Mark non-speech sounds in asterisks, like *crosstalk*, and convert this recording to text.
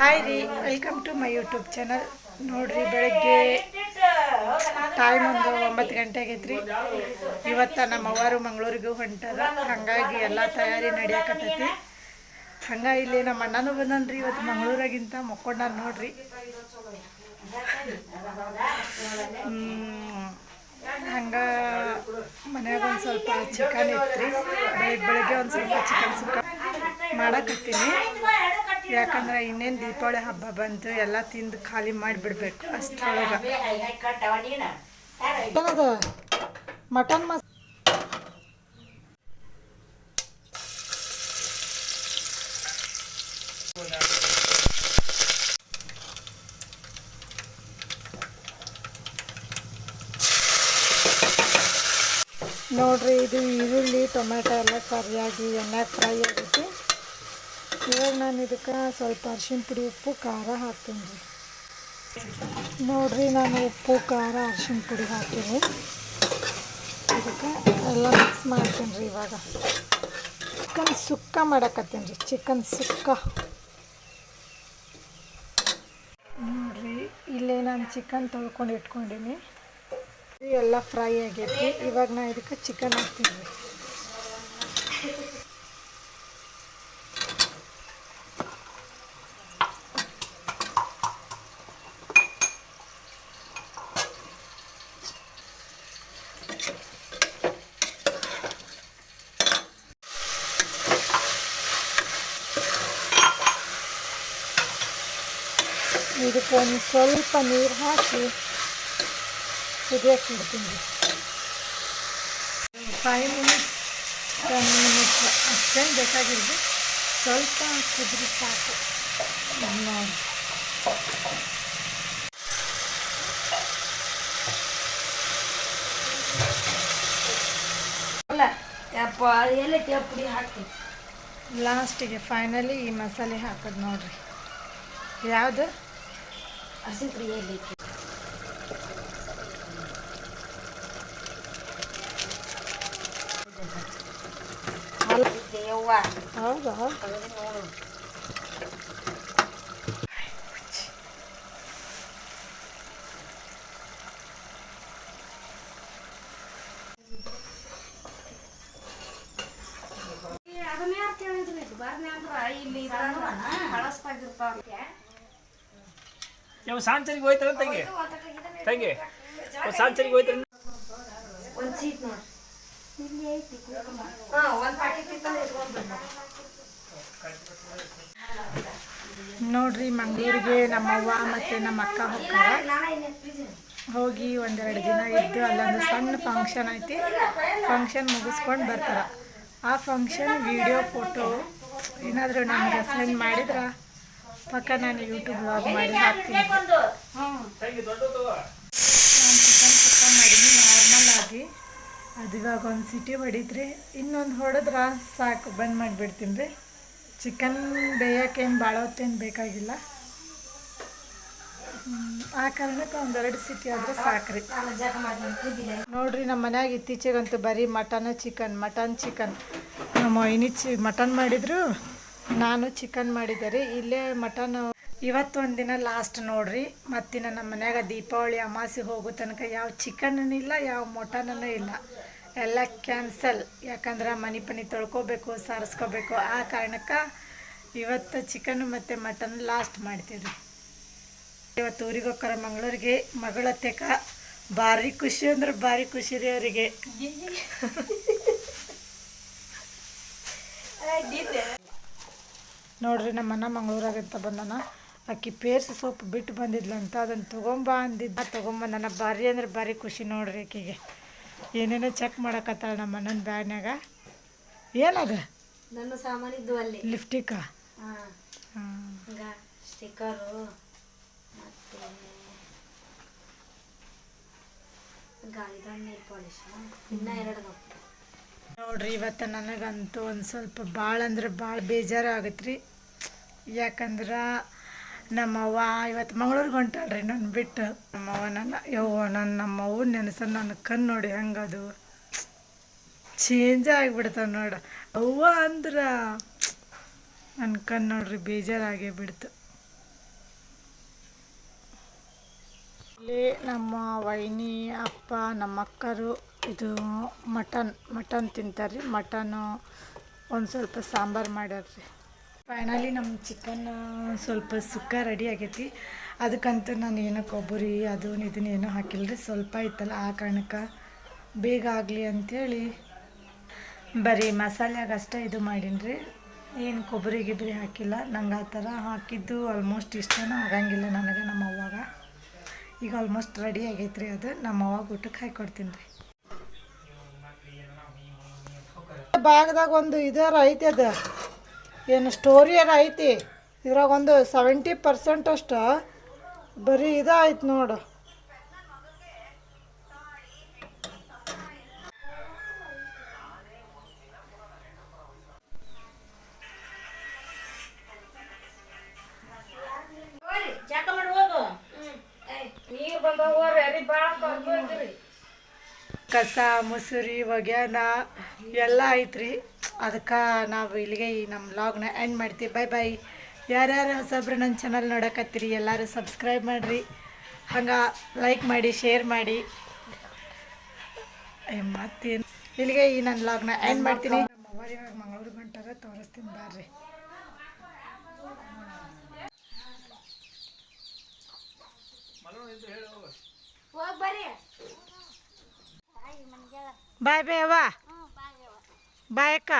Hi ರೀ welcome to my YouTube channel ನೋಡ್ರಿ, ಬೆಳಗ್ಗೆ ಟೈಮ್ ಒಂದು ಒಂಬತ್ತು ಗಂಟೆ ಆಗೈತ್ರಿ ಇವತ್ತು ನಮ್ಮ ಅವ್ವಾರು ಮಂಗಳೂರಿಗೂ ಹೊಂಟದ. ಹಾಗಾಗಿ ಎಲ್ಲ ತಯಾರಿ ನಡೆಯಕತ್ತೈತಿ. ಹಂಗ ಇಲ್ಲಿ ನಮ್ಮ ಅಣ್ಣನೂ ಬಂದನ್ರಿ ಇವತ್ತು ಮಂಗಳೂರಾಗಿಂತ ಮಕ್ಕೊಂಡಾರ ನೋಡ್ರಿ. ಹಂಗೆ ಮನ್ಯಾಗ ಒಂದು ಸ್ವಲ್ಪ ಚಿಕನ್ ಇತ್ರಿ. ಬೆಳಗ್ಗೆ ಬೆಳಗ್ಗೆ ಒಂದು ಸ್ವಲ್ಪ ಚಿಕನ್ ಸುಕ್ಕ ಮಾಡಕತ್ತೀನಿ. ಯಾಕಂದ್ರೆ ಇನ್ನೇನು ದೀಪಾವಳಿ ಹಬ್ಬ ಬಂತು, ಎಲ್ಲ ತಿಂದು ಖಾಲಿ ಮಾಡಿಬಿಡ್ಬೇಕು ಅಷ್ಟೊಳಗೆ ಮಟನ್ ಮಸ್. ನೋಡ್ರಿ, ಇದು ಈರುಳ್ಳಿ ಟೊಮೆಟೊ ಎಲ್ಲ ಸರಿಯಾಗಿ ಎಣ್ಣೆ ಫ್ರೈ ಆಗೈತಿ ಇವಾಗ ನಾನು ಇದಕ್ಕೆ ಸ್ವಲ್ಪ ಅರ್ಶಿಣ ಪುಡಿ, ಉಪ್ಪು, ಖಾರ ಹಾಕ್ತೀನಿ ರೀ. ನೋಡಿರಿ, ನಾನು ಉಪ್ಪು, ಖಾರ, ಅರ್ಶಿನ ಪುಡಿ ಹಾಕ್ತೀನಿ. ಇದಕ್ಕೆ ಎಲ್ಲ ಮಿಕ್ಸ್ ಮಾಡ್ತೀನಿ ರೀ ಇವಾಗ. ಚಿಕನ್ ಸುಕ್ಕ ಮಾಡಕತ್ತೀನಿ ರೀ, ಚಿಕನ್ ಸುಕ್ಕ. ನೋಡಿರಿ, ಇಲ್ಲೇ ನಾನು ಚಿಕನ್ ತೊಳ್ಕೊಂಡು ಇಟ್ಕೊಂಡಿನಿ. ಎಲ್ಲ ಫ್ರೈ ಆಗೈತಿ. ಇವಾಗ ನಾ ಇದಕ್ಕೆ ಚಿಕನ್ ಹಾಕ್ತೀನಿ ರೀ. ಇದಕ್ಕೆ ಒಂದು ಸ್ವಲ್ಪ ನೀರು ಹಾಕಿ ಕುದಿಯಕ್ಕೆ ಇಡ್ತೀನಿ ಫೈವ್ ಮಿನಿಟ್ಸ್ ಟೆನ್ ಮಿನಿಟ್ಸ್ ಅಷ್ಟೇನು ಬೇಕಾಗಿಲ್ಲ ಸ್ವಲ್ಪ ಕುದ್ರೆ ಸಾಕು ನೋಡಿ ಅಲ್ಲ ಯಪ್ಪ ಏಲಕ್ಕಿ ಪುಡಿ ಹಾಕ್ತೀನಿ ಲಾಸ್ಟಿಗೆ ಫೈನಲಿ ಈ ಮಸಾಲೆ ಹಾಕೋದು ನೋಡ್ರಿ ಯಾವುದು ಹಸಿ ಪುಡಿ ಏಲಕ್ಕಿ ಅಲ್ಲ ಯವ್ವ ಹೌದಾ ತೆಗ್ದು ನೋಡು ಅದನ್ನ ಯಾರು ಕೇಳಿದ್ರಿ ಬರ್ನಿ ಅಂದ್ರ ಇಲ್ಲಿ ಹಳಸ್ತಾಗಿರ್ತಾವ ನೀವು ಸಾಂಚರಿಗೆ ಹೋಯ್ತಾರ ತಂಗಿ? ತಂಗಿ ಸಾಂಚರಿಗೆ ಹೋಯ್ತಾರ ಒಂದ್ ಸೀಟ್ ನೋಡಿ. ನೋಡ್ರಿ ಮಂಗಳೂರಿಗೆ ನಮ್ಮವ್ವ ಮತ್ತು ನಮ್ಮ ಅಕ್ಕ ಹೋಗ್ತಾರೆ. ಹೋಗಿ ಒಂದೆರಡು ದಿನ ಇದ್ದು ಅಲ್ಲೊಂದು ಸಣ್ಣ ಫಂಕ್ಷನ್ ಐತಿ. ಫಂಕ್ಷನ್ ಮುಗಿಸ್ಕೊಂಡು ಬರ್ತಾರೆ. ಆ ಫಂಕ್ಷನ್ ವಿಡಿಯೋ ಫೋಟೋ ಏನಾದರೂ ನಮ್ಗೆ ಸೆಂಡ್ ಮಾಡಿದ್ರೆ? ಪಕ್ಕ ನಾನು ಯೂಟ್ಯೂಬ್ ಬ್ಲಾಗ್ ಮಾಡಿ ಹಾಕ್ತೀನಿ ಚಿಕನ್ ಸುಕ್ಕ ಮಾಡೀನಿ ನಾರ್ಮಲ್ ಆಗಿ ಅದು ಇವಾಗ ಒಂದು ಸಿಟಿ ಹೊಡಿದ್ರಿ ಇನ್ನೊಂದು ಹೊಡೆದ್ರೆ ಸಾಕು ಬಂದ್ ಮಾಡಿಬಿಡ್ತೀನಿ ರೀ ಚಿಕನ್ ಬೇಯೋಕ್ಕೇನು ಭಾಳ ಹೊತ್ತೇನು ಬೇಕಾಗಿಲ್ಲ ಆ ಕಾರಣಕ್ಕೆ ಒಂದೆರಡು ಸಿಟಿ ಆದರೆ ಸಾಕ್ರಿ ನೋಡ್ರಿ ನಮ್ಮ ಮನ್ಯಾಗ ಇತ್ತೀಚೆಗಂತೂ ಬರೀ ಮಟನ್ ಚಿಕನ್ ಮಟನ್ ಚಿಕನ್ ನಮ್ಮ ಇನಿಚಿ ಮಟನ್ ಮಾಡಿದ್ರು ನಾನು ಚಿಕನ್ ಮಾಡಿದ್ದೆ ರೀ ಇಲ್ಲೇ ಮಟನ್ ಇವತ್ತು ಒಂದು ದಿನ ಲಾಸ್ಟ್ ನೋಡ್ರಿ. ಮತ್ತಿನ ನಮ್ಮ ಮನ್ಯಾಗ ದೀಪಾವಳಿ ಅಮಾಸಿ ಹೋಗೋ ತನಕ ಯಾವ ಚಿಕನ್ ಇಲ್ಲ, ಯಾವ ಮಟನೂ ಇಲ್ಲ. ಎಲ್ಲ ಕ್ಯಾನ್ಸಲ್ ಯಾಕಂದ್ರೆ ಮನೆ ಪನಿ ತೊಳ್ಕೋಬೇಕು, ಸಾರಿಸ್ಕೋಬೇಕು. ಆ ಕಾರಣಕ್ಕೆ ಇವತ್ತು ಚಿಕನ್ ಮತ್ತು ಮಟನ್ ಲಾಸ್ಟ್ ಮಾಡ್ತೀವಿ ರೀ ಇವತ್ತು ಊರಿಗೋಕರ ಮಂಗಳೂರಿಗೆ, ಮಗಳ ತೆಕ ಭಾರಿ ಖುಷಿ ಅಂದ್ರೆ ಭಾರಿ ಖುಷಿ ರೀ ಅವರಿಗೆ. *laughs* ನೋಡ್ರಿ ನಮ್ಮನ್ನ ಮಂಗಳೂರಾಗಂತ ಬಂದನ? ಆಕಿ ಪೇರ್ಸ್ ಸೊಪ್ಪು ಬಿಟ್ಟು ಬಂದಿದ್ಲಂತ ಅದನ್ನು ತೊಗೊಂಬ ಅಂದಿದ್ದ. ತೊಗೊಂಬಂದನ ಭಾರಿ ಅಂದ್ರೆ ಭಾರಿ ಖುಷಿ ನೋಡ್ರಿ ಆಕಿಗೆ. ಏನೇನೋ ಚೆಕ್ ಮಾಡಕತ್ತಾಳ ನಮ್ಮ ಅಣ್ಣನ ಬ್ಯಾಗ್ನಾಗ ಏನದ ನನ್ನ ಸಾಮಾನಿದ್ದು ಅಲ್ಲಿ. ಲಿಫ್ಟಿಕ. ನೋಡ್ರಿ ಇವತ್ತು ನನಗಂತೂ ಒಂದು ಸ್ವಲ್ಪ ಭಾಳ ಅಂದ್ರೆ ಭಾಳ ಬೇಜಾರು ಆಗತ್ತೆ ರೀ ಯಾಕಂದ್ರೆ ನಮ್ಮವ್ವ ಇವತ್ತು ಮಂಗ್ಳೂರಿಗೆ ಹೊಂಟಾಳ್ರಿ ನನ್ನ ಬಿಟ್ಟು. ನಮ್ಮವ್ವ ನನ್ನ, ಯವ್ವ ನನ್ನ ನಮ್ಮವ್ವ ನೆನಸ ನನ್ನ ಕಣ್ಣು ನೋಡಿ ಹೆಂಗದು. ಚೇಂಜ್ ಆಗಿಬಿಡ್ತಾವ ನೋಡ. ಅವ್ವ ಅಂದ್ರೆ ನನ್ನ ಕಣ್ಣು ನೋಡ್ರಿ ಬೇಜಾರಾಗೇ ಬಿಡ್ತು. ಇಲ್ಲಿ ನಮ್ಮ ವೈನಿ, ಅಪ್ಪ ನಮ್ಮ ಅಕ್ಕರು ಇದು ಮಟನ್ ಮಟನ್ ತಿಂತಾರೆ ರೀ ಮಟನು ಒಂದು ಸ್ವಲ್ಪ ಸಾಂಬಾರು ಮಾಡ್ಯಾರ್ರಿ. ಫೈನಲಿ ನಮ್ಮ ಚಿಕನ್ ಸ್ವಲ್ಪ ಸುಕ್ಕ ರೆಡಿ ಆಗೈತಿ. ಅದಕ್ಕಂತೂ ನಾನು ಏನೋ ಕೊಬ್ಬರಿ ಅದು ಇದನ್ನ ಏನೂ ಹಾಕಿಲ್ಲ ರೀ ಸ್ವಲ್ಪ ಇತ್ತಲ್ಲ ಆ ಕಾರಣಕ್ಕೆ ಬೇಗ ಆಗಲಿ ಅಂಥೇಳಿ ಬರೀ ಮಸಾಲೆಗೆ ಅಷ್ಟೇ ಇದು ಮಾಡೀನಿ ಏನು ಕೊಬ್ಬರಿ, ಗಿಬ್ಬರಿ ಹಾಕಿಲ್ಲ. ನಂಗೆ ಆ ಥರ ಹಾಕಿದ್ದು ಆಲ್ಮೋಸ್ಟ್ ಇಷ್ಟನೂ ಆಗಂಗಿಲ್ಲ ನನಗೆ ನಮ್ಮ ಅವ್ವಾಗ. ಈಗ ಆಲ್ಮೋಸ್ಟ್ ರೆಡಿ ಆಗೈತೆ ರೀ ಅದು. ನಮ್ಮ ಅವ್ವಾಗ ಊಟಕ್ಕೆ ಹಾಕಿ ರೀ ಭಾಗದಾಗ ಒಂದು ಇದರ ಐತೆ ಅದು. ಏನು ಸ್ಟೋರಿಯರ್ ಐತಿ. ಇದ್ರಾಗ ಒಂದು ಸೆವೆಂಟಿ ಪರ್ಸೆಂಟ್ ಅಷ್ಟು ಬರೀ ಇದಾಯ್ತು ನೋಡು. ಕಸ ಮುಸುರಿ ಒಗ್ಯಾನ ಎಲ್ಲ ಐತ್ರಿ. ಅದಕ್ಕೆ ನಾವು ಇಲ್ಲಿಗೆ ಈ ನಮ್ಮ ಲಾಗ್ನ ಎಂಡ್ ಮಾಡ್ತೀವಿ. ಬೈ ಬೈ ಯಾರ್ಯಾರು ಹೊಸಬ್ರು ನನ್ನ ಚಾನಲ್ ನೋಡಕತ್ತೀರಿ ಎಲ್ಲರೂ ಸಬ್ಸ್ಕ್ರೈಬ್ ಮಾಡಿರಿ. ಹಂಗೆ ಲೈಕ್ ಮಾಡಿ ಶೇರ್ ಮಾಡಿ. ಮತ್ತೇನು? ಇಲ್ಲಿಗೆ ಈ ನನ್ನ ಲಾಗ್ನ ಎಂಡ್ ಮಾಡ್ತೀನಿ. ನಮ್ಮ ಇವಾಗ ಮಂಗಳೂರು ಗಂಟಾಗ ತೋರಿಸ್ತೀನಿ ಬರ್ರಿ. ಬಾಯ್ ಬಾಯ್ ಅವ್ವ. ಬಾಯ್ ಅಕ್ಕ